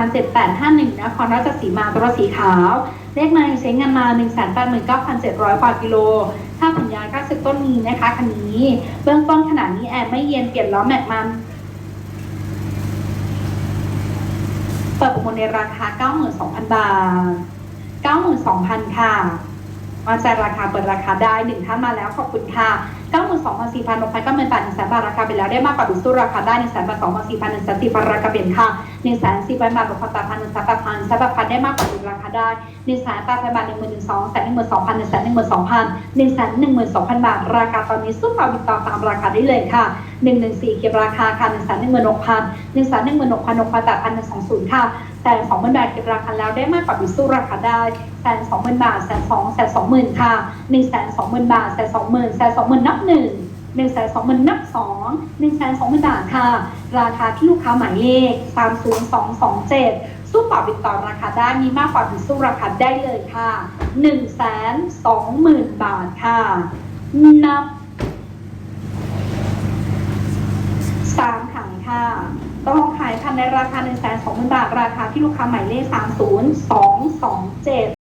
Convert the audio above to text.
7851นครราชสีมาตัวสีขาว เลขในใช้เงินมา 189,700กว่ากิโลถ้าสัญญาณ90ต้นมีนะคะคันนี้ เบื้องต้นขนาดนี้แอร์ไม่เย็นเปลี่ยนล้อแม็กมันเปิดประมูลในราคา 92,000 บาท 92,000 ค่ะมาใจราคาเปิดราคาได้หนึ่งท่านมาแล้วขอบคุณค่ะ 92,000 4,000 6,000ก็เงินบาท1แสนบาทราคาไปแล้วได้มากกว่าดูสู้ราคาได้1แสนบาท2,000 4,000 1แสน4,000ราคาเปลี่ยนค่ะ1แสน4,000บาท6,000 8,000 1แสน8,000 1แสน8,000ได้มากกว่าดูราคาได้1แสน8,000บาท1 1 2 0 0 0แสน12,000 1แสน12,000 1แสน12,000 บาท ราคาตอนนี้สู้ต่อติดต่อตามราคาได้เลยค่ะ 114เก็บราคาค่ะ1แสน16,000 1แสน16,000 6,000 8,000 120ค่ะแสน20,000บาทเก็บราคาแล้วได้มากกว่าดูสู้ราคาได้แสน20,000บาทแสน2แสน20,000ค่ะ1แสน20,000บาทแสน20,000แสน20,000นับหนึ่งหนึ่งแสนสองหมื่นนับสองหนึ่งแสนสองหมื่นบาทค่ะ ราคาที่ลูกค้าหมายเลขสามศูนย์สองสองเจ็ดสู้ต่อติดต่อราคาได้มีมากกว่าถึงสู้ราคาได้เลยค่ะหนึ่งแสนสองหมื่นบาทค่ะนับสามถังค่ะต้องขายคันในราคา1นึ่งแสนสองหมื่นบาท ราคาที่ลูกค้าหมายเลขสามศูนย์สองส